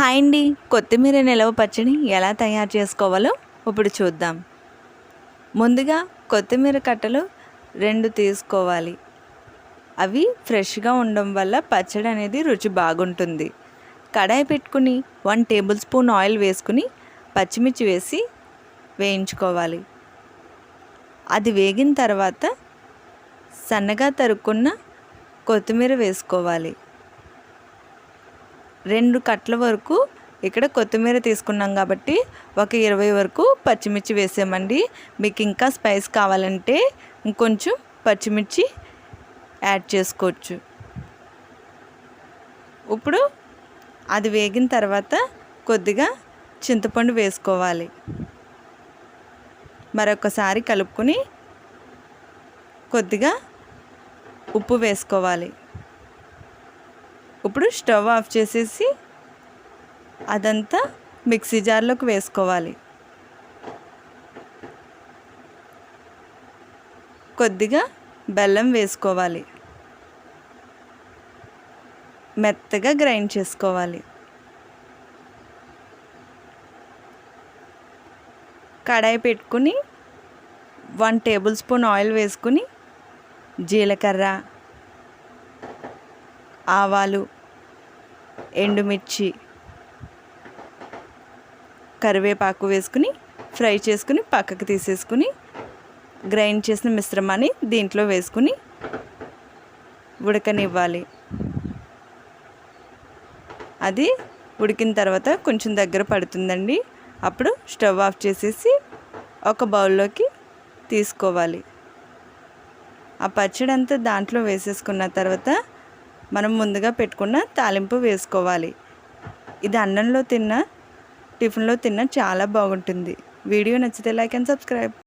Hi అండి. కొత్తిమీర నిలవ పచ్చడి ఎలా తయారు చేసుకోవాలో ఇప్పుడు చూద్దాం. ముందుగా కొత్తిమీర కట్టలు రెండు తీసుకోవాలి. అవి ఫ్రెష్గా ఉండడం వల్ల పచ్చడి అనేది రుచి బాగుంటుంది. కడాయి పెట్టుకుని వన్ టేబుల్ స్పూన్ ఆయిల్ వేసుకుని పచ్చిమిర్చి వేసి వేయించుకోవాలి. అది వేగిన తర్వాత సన్నగా తరుక్కున్న కొత్తిమీర వేసుకోవాలి. రెండు కట్ల వరకు ఇక్కడ కొత్తిమీర తీసుకున్నాం కాబట్టి ఒక ఇరవై వరకు పచ్చిమిర్చి వేసామండి. మీకు ఇంకా స్పైస్ కావాలంటే ఇంకొంచెం పచ్చిమిర్చి యాడ్ చేసుకోవచ్చు. ఇప్పుడు అది వేగిన తర్వాత కొద్దిగా చింతపండు వేసుకోవాలి. మరొకసారి కలుపుకొని కొద్దిగా ఉప్పు వేసుకోవాలి. ఇప్పుడు స్టవ్ ఆఫ్ చేసేసి అదంతా మిక్సీ జార్లోకి వేసుకోవాలి. కొద్దిగా బెల్లం వేసుకోవాలి. మెత్తగా గ్రైండ్ చేసుకోవాలి. కడాయి పెట్టుకుని వన్ టేబుల్ స్పూన్ ఆయిల్ వేసుకుని జీలకర్ర ఆవాలు ఎండుమిర్చి కరివేపాకు వేసుకుని ఫ్రై చేసుకుని పక్కకు తీసేసుకుని గ్రైండ్ చేసిన మిశ్రమాన్ని దీంట్లో వేసుకుని ఉడకనివ్వాలి. అది ఉడికిన తర్వాత కొంచెం దగ్గర పడుతుందండి. అప్పుడు స్టవ్ ఆఫ్ చేసేసి ఒక బౌల్లోకి తీసుకోవాలి. ఆ పచ్చడి అంతా దాంట్లో వేసేసుకున్న తర్వాత మనం ముందుగా పెట్టుకున్న తాలింపు వేసుకోవాలి. ఇది అన్నంలో తిన్న టిఫిన్లో తిన్న చాలా బాగుంటుంది. వీడియో నచ్చితే లైక్ అండ్ సబ్స్క్రైబ్.